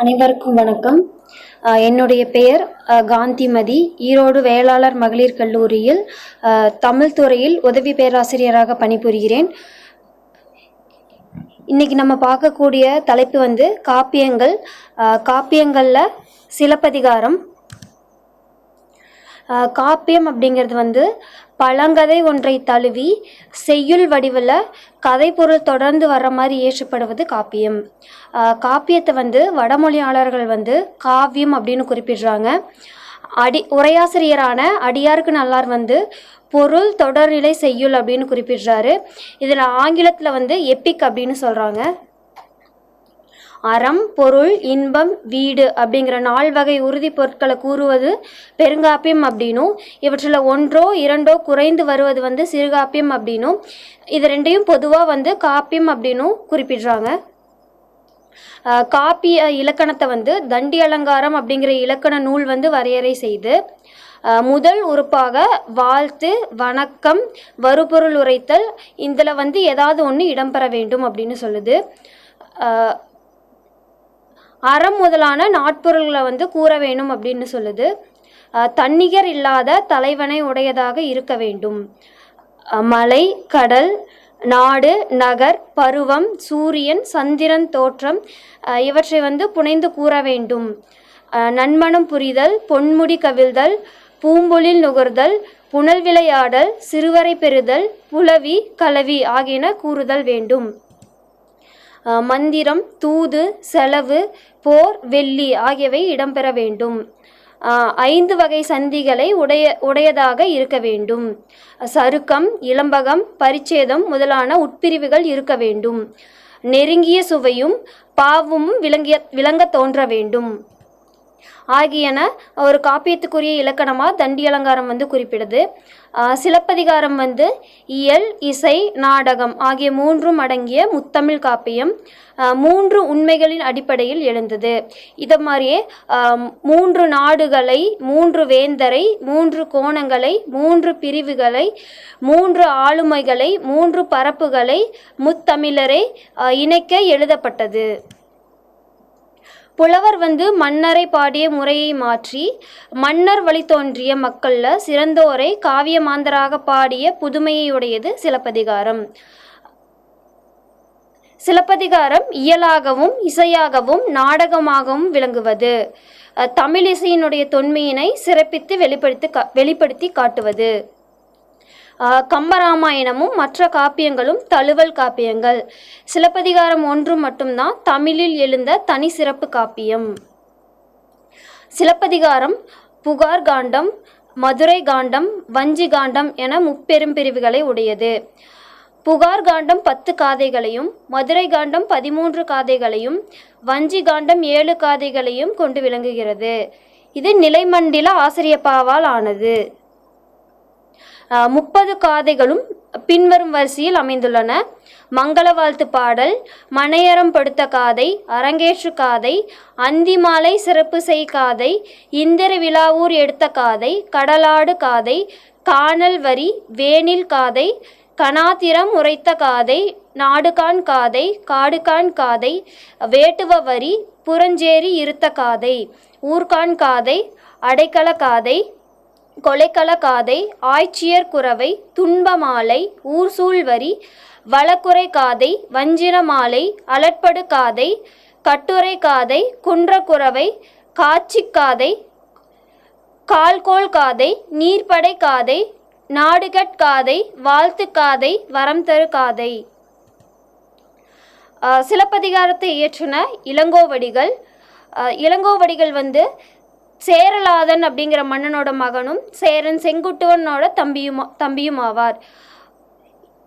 அனைவருக்கும் வணக்கம். என்னுடைய பெயர் காந்திமதி. ஈரோடு வேளாளர் மகளிர் கல்லூரியில் தமிழ் துறையில் உதவி பேராசிரியராக பணிபுரிகிறேன். இன்னைக்கு நம்ம பார்க்கக்கூடிய தலைப்பு வந்து காப்பியங்கள். காப்பியங்களில் சிலப்பதிகாரம் காப்பியம் அப்படிங்கிறது வந்து பழங்கதை ஒன்றை தழுவி செய்யுள் வடிவில் கதை பொருள் தொடர்ந்து வர்ற மாதிரி ஏற்றப்படுவது காப்பியம். காப்பியத்தை வந்து வடமொழியாளர்கள் வந்து காவியம் அப்படின்னு குறிப்பிடுறாங்க. அடி உரையாசிரியரான அடியாருக்கு நல்லார் வந்து பொருள் தொடர்நிலை செய்யுள் அப்படின்னு குறிப்பிடுறாரு. இதில் ஆங்கிலத்தில் வந்து எப்பிக் அப்படின்னு சொல்கிறாங்க அறம் பொருள் இன்பம் வீடு அப்படிங்கிற நால் வகை உறுதி பொருட்களை கூறுவது பெருங்காப்பியம் அப்படின்னும். இவற்றில் ஒன்றோ இரண்டோ குறைந்து வருவது வந்து சிறுகாப்பியம் அப்படின்னும். இது ரெண்டையும் பொதுவாக வந்து காப்பியம் அப்படின்னும் குறிப்பிடுறாங்க. காப்பிய இலக்கணத்தை வந்து தண்டி அலங்காரம் அப்படிங்கிற இலக்கண நூல் வந்து வரையறை செய்து முதல் உறுப்பாக வாழ்த்து வணக்கம் வருபொருள் உரைத்தல் இதில் வந்து ஏதாவது ஒன்று இடம்பெற வேண்டும் அப்படின்னு சொல்லுது. அறம் முதலான நாட்பொருள்களை வந்து கூற வேணும் அப்படின்னு சொல்லுது. தன்னிகர் இல்லாத தலைவனை உடையதாக இருக்க வேண்டும். மலை கடல் நாடு நகர் பருவம் சூரியன் சந்திரன் தோற்றம் இவற்றை வந்து புனைந்து கூற வேண்டும். அஹ் நன்மணம் புரிதல் பொன்முடி கவிழ்தல் பூம்பொழில் நுகர்தல் புனல் விளையாடல் சிறுவரை பெறுதல் புலவி கலவி ஆகியன கூறுதல் வேண்டும். மந்திரம் தூது செலவு போர் வெள்ளி ஆகியவை இடம்பெற வேண்டும். ஐந்து வகை சந்திகளை உடைய உடையதாக இருக்க வேண்டும். சருக்கம் இளம்பகம் பரிச்சேதம் முதலான உட்பிரிவுகள் இருக்க வேண்டும். நெருங்கிய சுவையும் பாவமும் விளங்கிய விளங்க தோன்ற வேண்டும். ஆகியன ஒரு காப்பியத்துக்குரிய இலக்கணமாக தண்டி அலங்காரம் வந்து குறிப்பிடுது. சிலப்பதிகாரம் வந்து இயல் இசை நாடகம் ஆகிய மூன்றும் அடங்கிய முத்தமிழ் காப்பியம் மூன்று உண்மைகளின் அடிப்படையில் எழுந்தது. இதை மாதிரியே மூன்று நாடுகளை மூன்று வேந்தரை மூன்று கோணங்களை மூன்று பிரிவுகளை மூன்று ஆளுமைகளை மூன்று பரப்புகளை முத்தமிழரை இணைக்க எழுதப்பட்டது. புலவர் வந்து மன்னரை பாடிய முறையை மாற்றி மன்னர் வழி தோன்றிய மக்களில் சிறந்தோரை காவியமாந்தராக பாடிய புதுமையுடையது சிலப்பதிகாரம். சிலப்பதிகாரம் இயலாகவும் இசையாகவும் நாடகமாகவும் விளங்குவது. தமிழிசையினுடைய தமிழ் இசையினுடைய தொன்மையினை சிறப்பித்து வெளிப்படுத்தி கா வெளிப்படுத்தி காட்டுவது. கம்பராமாயணமும் மற்ற காப்பியங்களும் தழுவல் காப்பியங்கள். சிலப்பதிகாரம் ஒன்று மட்டும்தான் தமிழில் எழுந்த தனி சிறப்பு காப்பியம். சிலப்பதிகாரம் புகார் காண்டம் மதுரை காண்டம் வஞ்சி காண்டம் என முப்பெரும் பிரிவுகளை உடையது. புகார் காண்டம் பத்து காதைகளையும் மதுரை காண்டம் பதிமூன்று காதைகளையும் வஞ்சி காண்டம் ஏழு காதைகளையும் கொண்டு விளங்குகிறது. இது நிலைமண்டில ஆசிரியப்பாவால் ஆனது. முப்பது காதைகளும் பின்வரும் வரிசையில் அமைந்துள்ளன. மங்கள வாழ்த்து பாடல் மனையறம் படுத்த காதை அரங்கேற்று காதை அந்திமாலை சிறப்பு செய் காதை இந்திர விழாவூர் எடுத்த காதை கடலாடு காதை காணல் வரி வேனில் காதை கணாத்திரம் உரைத்த காதை நாடுகான் காதை காடுகான் காதை வேட்டுவ வரி புறஞ்சேரி இருத்த காதை ஊர்கான் காதை அடைக்கல காதை கொலைக்கள காதை ஆய்ச்சியர் குறவை துன்பமாலை ஊர்சூழ்வரி வரி காதை வஞ்சிர மாலை அலட்படு காதை கட்டுரை காதை குன்றக்குறவை காட்சிக் காதை கால்கோள் காதை நீர்ப்படை காதை நாடுகட் காதை வாழ்த்துக்காதை வரம் தரு காதை. ஆஹ் சிலப்பதிகாரத்தை இயற்றின இளங்கோவடிகள் இளங்கோவடிகள் வந்து சேரலாதன் அப்படிங்கிற மன்னனோட மகனும் சேரன் செங்குட்டுவனோட தம்பியும் தம்பியும் ஆவார்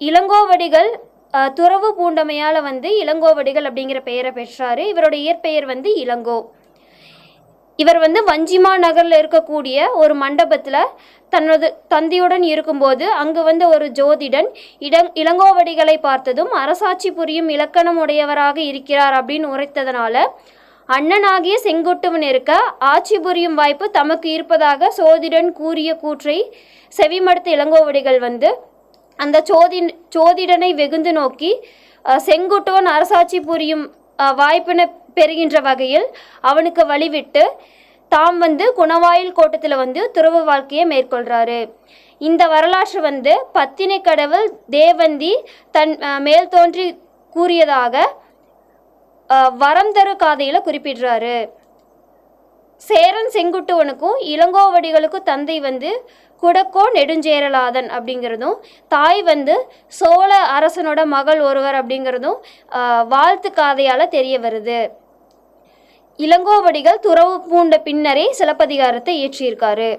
இளங்கோவடிகள் அஹ், துறவு பூண்டமையால் வந்து இளங்கோவடிகள் அப்படிங்கிற பெயரை பெற்றாரு. இவரோட இயற்பெயர் வந்து இளங்கோ. இவர் வந்து வஞ்சிமா நகரில் இருக்கக்கூடிய ஒரு மண்டபத்தில் தனது தந்தையுடன் இருக்கும்போது அங்கு வந்து ஒரு ஜோதிடன் இடம் இளங்கோவடிகளை பார்த்ததும் அரசாட்சி புரியும் இலக்கணம் உடையவராக இருக்கிறார் அப்படின்னு உரைத்ததனால அண்ணனாகிய செங்குட்டுவன் இருக்க ஆட்சி புரியும் வாய்ப்பு தமக்கு இருப்பதாக சோதிடன் கூறிய கூற்றை செவிமடுத்த இளங்கோவடிகள் வந்து அந்த சோதி சோதிடனை வெகுந்து நோக்கி செங்குட்டுவன் அரசாட்சி புரியும் வாய்ப்பினை பெறுகின்ற வகையில் அவனுக்கு வழிவிட்டு தாம் வந்து குணவாயில் கோட்டத்தில் வந்து துறவு வாழ்க்கையை மேற்கொள்கிறாரு இந்த வரலாற்று வந்து பத்தினி கடவுள் தேவந்தி தன் மேல் தோன்றி கூறியதாக வரம் தரு காதையில் குறிப்பிடுறாரு. சேரன் செங்குட்டுவனுக்கும் இளங்கோவடிகளுக்கும் தந்தை வந்து குடக்கோ நெடுஞ்சேரலாதன் அப்படிங்கிறதும் தாய் வந்து சோழ அரசனோட மகள் ஒருவர் அப்படிங்கிறதும் வாழ்த்து காதையால் தெரிய வருது. இளங்கோவடிகள் துறவு பூண்ட பின்னரே சிலப்பதிகாரத்தை இயற்றியிருக்காரு.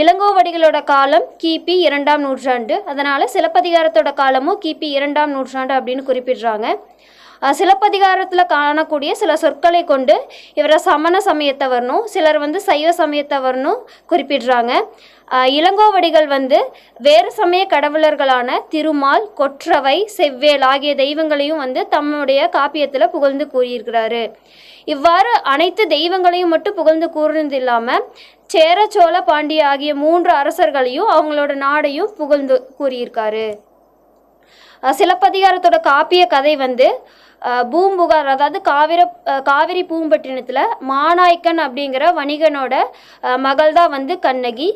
இளங்கோவடிகளோட காலம் கிபி இரண்டாம் நூற்றாண்டு. அதனால் சிலப்பதிகாரத்தோட காலமும் கிபி இரண்டாம் நூற்றாண்டு அப்படின்னு குறிப்பிடுறாங்க. சிலப்பதிகாரத்தில் காணக்கூடிய சில சொற்களை கொண்டு இவரை சமண சமயத்தவர்னும் சிலர் வந்து சைவ சமயத்தவர்னும் குறிப்பிடுறாங்க. இளங்கோவடிகள் வந்து வேறு சமய கடவுளர்களான திருமால் கொற்றவை செவ்வேல் ஆகிய தெய்வங்களையும் வந்து தம்முடைய காப்பியத்தில் புகழ்ந்து கூறியிருக்கிறாரு. இவ்வாறு அனைத்து தெய்வங்களையும் மட்டும் புகழ்ந்து கூறுனது இல்லாமல் சேர சோழ பாண்டிய ஆகிய மூன்று அரசர்களையும் அவங்களோட நாடையும் புகழ்ந்து கூறியிருக்காரு. சிலப்பதிகாரத்தோட காப்பிய கதை வந்து பூம்புகார் அதாவது காவிர காவிரி பூம்பட்டினத்தில் மாநாய்க்கன் அப்படிங்கிற வணிகனோட மகள் தான் வந்து கண்ணகி.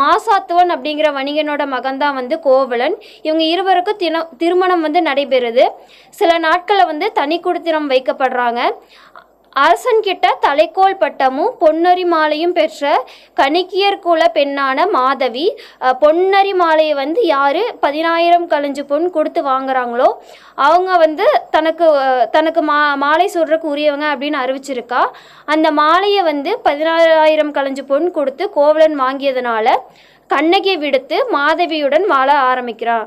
மாசாத்துவன் அப்படிங்கிற வணிகனோட மகன் தான் வந்து கோவலன். இவங்க இருவருக்கும் தின திருமணம் வந்து நடைபெறுது. சில நாட்களில் வந்து தனி குடித்தனம் வைக்கப்படுறாங்க. அரசன்கிட்ட தலைக்கோல் பட்டமும் பொன்னரி மாலையும் பெற்ற கணிக்கியர் குல பெண்ணான மாதவி பொன்னரி மாலையை வந்து யார் பதினாயிரம் கலஞ்சு பொன் கொடுத்து வாங்குறாங்களோ அவங்க வந்து தனக்கு தனக்கு மா மாலை சொல்கிறக்கு உரியவங்க அப்படின்னு அறிவிச்சிருக்கா. அந்த மாலையை வந்து பதினாறாயிரம் கலஞ்சு பொன் கொடுத்து கோவலன் வாங்கியதுனால கண்ணகியை விடுத்து மாதவியுடன் வாழ ஆரம்பிக்கிறான்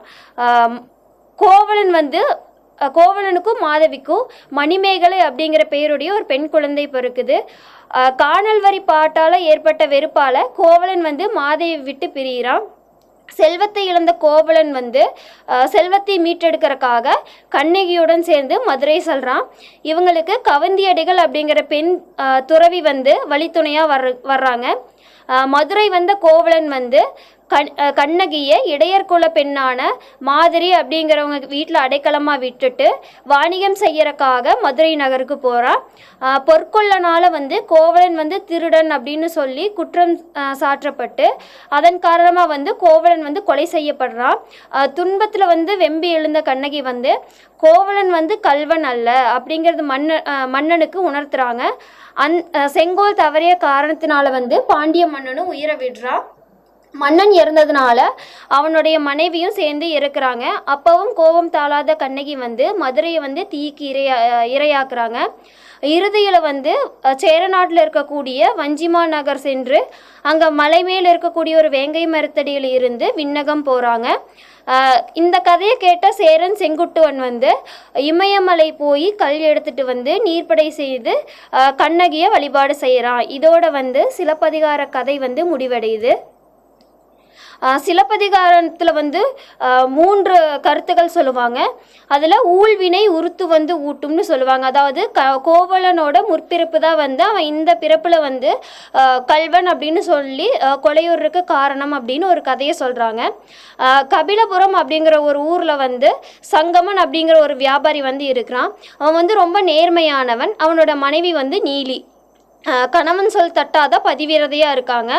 கோவலன் வந்து கோவலனுக்கும் மாதவிக்கும் மணிமேகலை அப்படிங்கிற பெயருடைய ஒரு பெண் குழந்தை பிறக்குது. காணல் கானல் வரி பாட்டால் ஏற்பட்ட வெறுப்பால் கோவலன் வந்து மாதவி விட்டு பிரிகிறான் செல்வத்தை இழந்த கோவலன் வந்து செல்வத்தை மீட்டெடுக்கிறதுக்காக கண்ணகியுடன் சேர்ந்து மதுரை செல்கிறான் இவங்களுக்கு கவந்தியடிகள் அப்படிங்கிற பெண் துறவி வந்து வழித்துணையாக வர்ற வர்றாங்க. மதுரை வந்த கோவலன் வந்து கண் கண்ணகியை இடையர் குல பெண்ணான மாதிரி அப்படிங்கிறவங்க வீட்டில் அடைக்கலமாக விட்டுட்டு வாணிகம் செய்யறக்காக மதுரை நகருக்கு போகிறான் பொற்கொள்ளனால் வந்து கோவலன் வந்து திருடன் அப்படின்னு சொல்லி குற்றம் சாற்றப்பட்டு அதன் காரணமாக வந்து கோவலன் வந்து கொலை செய்யப்படுறான் துன்பத்தில் வந்து வெம்பி எழுந்த கண்ணகி வந்து கோவலன் வந்து கல்வன் அல்ல அப்படிங்கிறது மன்ன மன்னனுக்கு உணர்த்துறாங்க. அந் செங்கோல் தவறிய காரணத்தினால வந்து பாண்டிய மன்னனும் உயிரை விடுறான் மன்னன் இறந்ததுனால அவனுடைய மனைவியும் சேர்ந்து இறக்குறாங்க. அப்பவும் கோபம் தாளாத கண்ணகி வந்து மதுரையை வந்து தீக்கு இரையா இரையாக்குறாங்க. இறுதியில் வந்து சேரநாட்டில் இருக்கக்கூடிய வஞ்சிமா நகர் சென்று அங்கே மலை மேல் இருக்கக்கூடிய ஒரு வேங்கை மரத்தடியில் இருந்து விண்ணகம் போகிறாங்க இந்த கதையை கேட்ட சேரன் செங்குட்டுவன் வந்து இமயமலை போய் கல் எடுத்துட்டு வந்து நீர்ப்படை செய்து கண்ணகியை வழிபாடு செய்கிறான் இதோட வந்து சிலப்பதிகார கதை வந்து முடிவடையுது. சிலப்பதிகாரத்தில் வந்து மூன்று கருத்துக்கள் சொல்லுவாங்க. அதில் ஊழ்வினை உருத்து வந்து ஊட்டும்னு சொல்லுவாங்க. அதாவது க கோவலனோட முற்பிறப்பு தான் வந்து அவன் இந்த பிறப்பில் வந்து கல்வன் அப்படின்னு சொல்லி கொலையூருக்கு காரணம் அப்படின்னு ஒரு கதையை சொல்கிறாங்க கபிலபுரம் அப்படிங்கிற ஒரு ஊரில் வந்து சங்கமன் அப்படிங்கிற ஒரு வியாபாரி வந்து இருக்கிறான். அவன் வந்து ரொம்ப நேர்மையானவன். அவனோட மனைவி வந்து நீலி. கணவன் சொல் தட்டாத பதிவிரதையாக இருக்காங்க.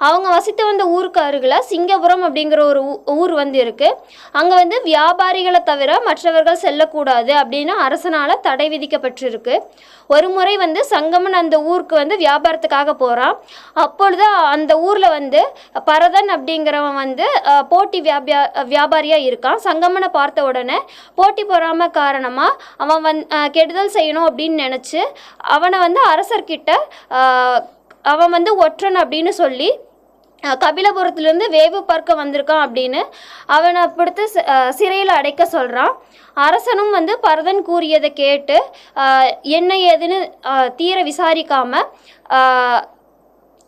அவங்க வசித்து வந்த ஊருக்கு அருகில் சிங்கபுரம் அப்படிங்கிற ஒரு ஊ- ஊர் வந்து இருக்குது அங்கே வந்து வியாபாரிகளை தவிர மற்றவர்கள் செல்லக்கூடாது அப்படின்னு அரசனால் தடை விதிக்கப்பட்டிருக்கு. ஒரு முறை வந்து சங்கமன் அந்த ஊருக்கு வந்து வியாபாரத்துக்காக போகிறான் அப்பொழுது அந்த ஊரில் வந்து பரதன் அப்படிங்கிறவன் வந்து போட்டி வியாபியா வியாபாரியாக இருக்கான். சங்கமனை பார்த்த உடனே போட்டி பொறாம காரணமாக அவன் வந் கெடுதல் செய்யணும் அப்படின்னு நினச்சி அவனை வந்து அரசர்கிட்ட அவன் வந்து ஒற்றன் அப்படின்னு சொல்லி கபிலபுரத்துலேருந்து வேவு பார்க்க வந்திருக்கான் அப்படின்னு அவனை பிடித்து சிறையில் அடைக்க சொல்கிறான் அரசனும் வந்து பரதன் கூறியதை கேட்டு என்ன ஏதுன்னு தீர விசாரிக்காமல்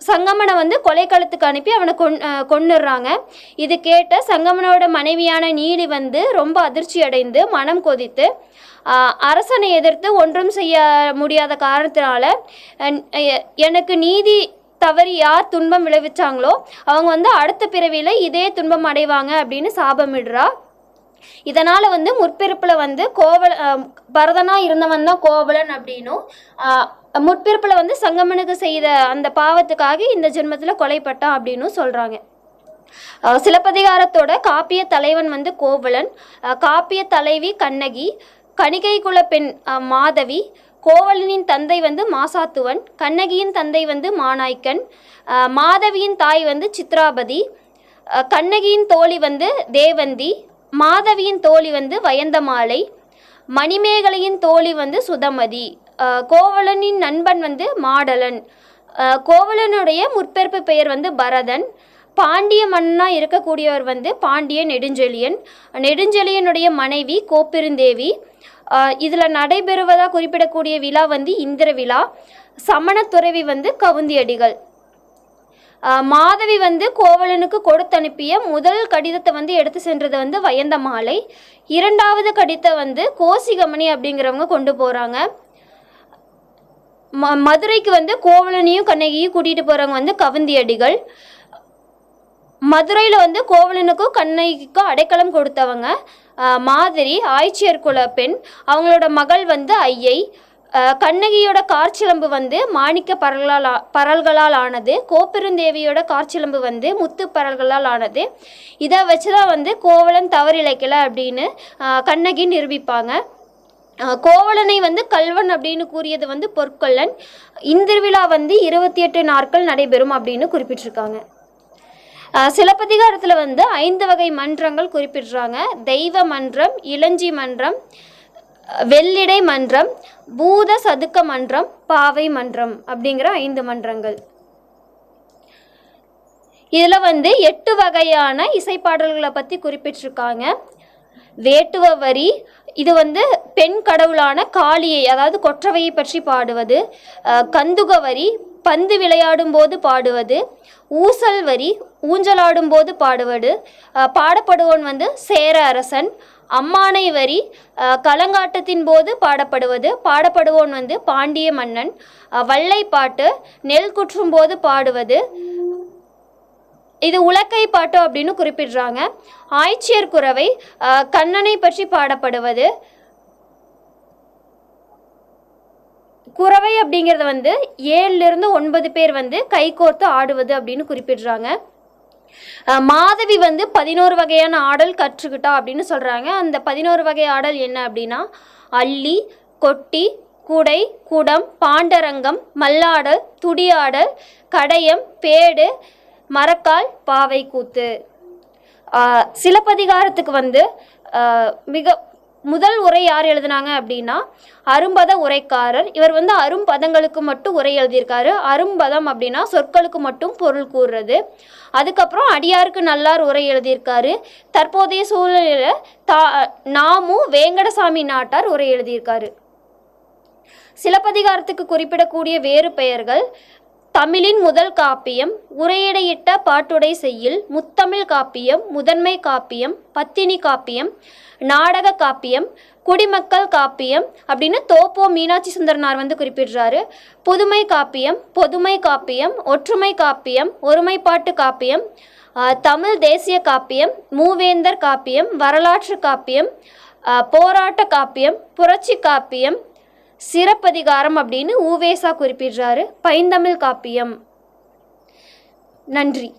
சங்கமனை வந்து கொலைக்களத்துக்கு அனுப்பி அவனை கொன் கொண்டுடுறாங்க கொன்னுடுறாங்க. இது கேட்ட சங்கமனோட மனைவியான நீலி வந்து ரொம்ப அதிர்ச்சி அடைந்து மனம் கொதித்து அரசனை எதிர்த்து ஒன்றும் செய்ய முடியாத காரணத்தினால எனக்கு நீதி தவறி யார் துன்பம் விளைவிச்சாங்களோ அவங்க வந்து அடுத்த பிறவியில் இதே துன்பம் அடைவாங்க அப்படின்னு சாபமிடுறா. இதனால் வந்து முற்பிறப்பில் வந்து கோவல பரதனா பரதனாக இருந்தவன் தான் கோவலன் அப்படின்னும் முற்பிறப்பில் வந்து சங்கமனுக்கு செய்த அந்த பாவத்துக்காக இந்த ஜென்மத்தில் கொலைப்பட்டான் அப்படின்னும் சொல்கிறாங்க சிலப்பதிகாரத்தோட காப்பிய தலைவன் வந்து கோவலன் காப்பிய தலைவி கண்ணகி கணிகை குல பெண் மாதவி கோவலனின் தந்தை வந்து மாசாத்துவன் கண்ணகியின் தந்தை வந்து மாநாய்க்கன் மாதவியின் தாய் வந்து சித்ராபதி கண்ணகியின் தோழி வந்து தேவந்தி மாதவியின் தோழி வந்து வயந்தமாலை மணிமேகலையின் தோழி வந்து சுதமதி கோவலனின் நண்பன் வந்து மாடலன் கோவலனுடைய முற்பிறப்பு பெயர் வந்து பரதன் பாண்டிய மன்னனாக இருக்கக்கூடியவர் வந்து பாண்டிய நெடுஞ்செழியன் நெடுஞ்செழியனுடைய மனைவி கோப்பெருந்தேவி இதில் நடைபெறுவதாக குறிப்பிடக்கூடிய விழா வந்து இந்திர விழா. சமண துறவி வந்து கவுந்தியடிகள் மாதவி வந்து கோவலனுக்கு கொடுத்து அனுப்பிய முதல் கடிதத்தை வந்து எடுத்து சென்றது வந்து வயந்த மாலை. இரண்டாவது கடிதத்தை வந்து கோசிகமணி அப்படிங்கிறவங்க கொண்டு போகிறாங்க ம மதுரைக்கு வந்து கோவலனையும் கண்ணகியும் கூட்டிகிட்டு போகிறவங்க வந்து கவுந்தியடிகள் மதுரையில் வந்து கோவலனுக்கும் கண்ணகிக்கும் அடைக்கலம் கொடுத்தவங்க. மாதிரி ஆய்ச்சியர் குல பெண் அவங்களோட மகள் வந்து ஐயை கண்ணகியோட காற்சிலம்பு வந்து மாணிக்க பரல்களால் பரல்களால் ஆனது கோப்பெருந்தேவியோட காற்சிலம்பு வந்து முத்து பரல்களால் ஆனது. இதை வச்சு தான் வந்து கோவலன் தவறிழைக்கலை அப்படின்னு கண்ணகி நிரூபிப்பாங்க. கோவலனை வந்து கல்வன் அப்படின்னு கூறியது வந்து பொற்கொல்லன். இந்திருவிழா வந்து இருபத்தி எட்டு நாட்கள் நடைபெறும் அப்படின்னு குறிப்பிட்டிருக்காங்க. சிலப்பதிகாரத்தில் வந்து ஐந்து வகை மன்றங்கள் குறிப்பிடுறாங்க. தெய்வ மன்றம் இளஞ்சி மன்றம் வெள்ளிடை மன்றம் பூத சதுக்க மன்றம் பாவை மன்றம் அப்படிங்கிற ஐந்து மன்றங்கள். இதில் வந்து எட்டு வகையான இசைப்பாடல்களை பற்றி குறிப்பிட்டிருக்காங்க. வேட்டுவ வரி இது வந்து பெண் கடவுளான காளியை அதாவது கொற்றவையை பற்றி பாடுவது. கந்துக வரி பந்து விளையாடும் போது பாடுவது ஊசல் வரி ஊஞ்சலாடும் போது பாடுவது பாடப்படுவோன் வந்து சேர அரசன் அம்மானை வரி கலங்காட்டத்தின் களங்காட்டத்தின் போது பாடப்படுவது பாடப்படுவோன் வந்து பாண்டிய மன்னன் அஹ் வள்ளைப்பாட்டு நெல் குற்றும் போது பாடுவது. இது உலக்கை பாட்டு அப்படின்னு குறிப்பிடுறாங்க. ஆய்ச்சியர் குறவை கண்ணனை பற்றி பாடப்படுவது. குறவை அப்படிங்கிறது வந்து ஏழுலேருந்து ஒன்பது பேர் வந்து கைகோர்த்து ஆடுவது அப்படின்னு குறிப்பிடுறாங்க. மாதவி வந்து பதினோரு வகையான ஆடல் கற்றுக்கிட்டா அப்படின்னு சொல்கிறாங்க அந்த பதினோரு வகை ஆடல் என்ன அப்படின்னா அள்ளி கொட்டி குடை குடம் பாண்டரங்கம் மல்லாடல் துடியாடல் கடையம் பேடு மரக்கால் பாவை கூத்து சிலப்பதிகாரத்துக்கு வந்து மிக முதல் உரை யார் எழுதினாங்க அப்படின்னா அரும்பத உரைக்காரர். இவர் வந்து அரும்பதங்களுக்கு மட்டும் உரை எழுதியிருக்காரு. அரும்பதம் அப்படின்னா சொற்களுக்கு மட்டும் பொருள் கூறுறது. அதுக்கப்புறம் அடியாருக்கு நல்லார் உரை எழுதியிருக்காரு. தற்போதைய சூழலில் தா நாமு வேங்கடசாமி நாட்டார் உரை எழுதியிருக்காரு. சிலப்பதிகாரத்துக்கு குறிப்பிடக்கூடிய வேறு பெயர்கள் தமிழின் முதல் காப்பியம் உரையிடையிட்ட பாட்டுடை செய்யில் முத்தமிழ் காப்பியம் முதன்மை காப்பியம் பத்தினி காப்பியம் நாடக காப்பியம் குடிமக்கள் காப்பியம் அப்படின்னு தோப்போ மீனாட்சி சுந்தரனார் வந்து குறிப்பிடுறாரு. புதுமை காப்பியம் பொதுமை காப்பியம் ஒற்றுமை காப்பியம் ஒருமைப்பாட்டு காப்பியம் தமிழ் தேசிய காப்பியம் மூவேந்தர் காப்பியம் வரலாற்று காப்பியம் போராட்ட காப்பியம் புரட்சி காப்பியம் சிறப்பதிகாரம் அப்படின்னு ஊவேசா குறிப்பிடுறாரு. பைந்தமிழ் காப்பியம். நன்றி.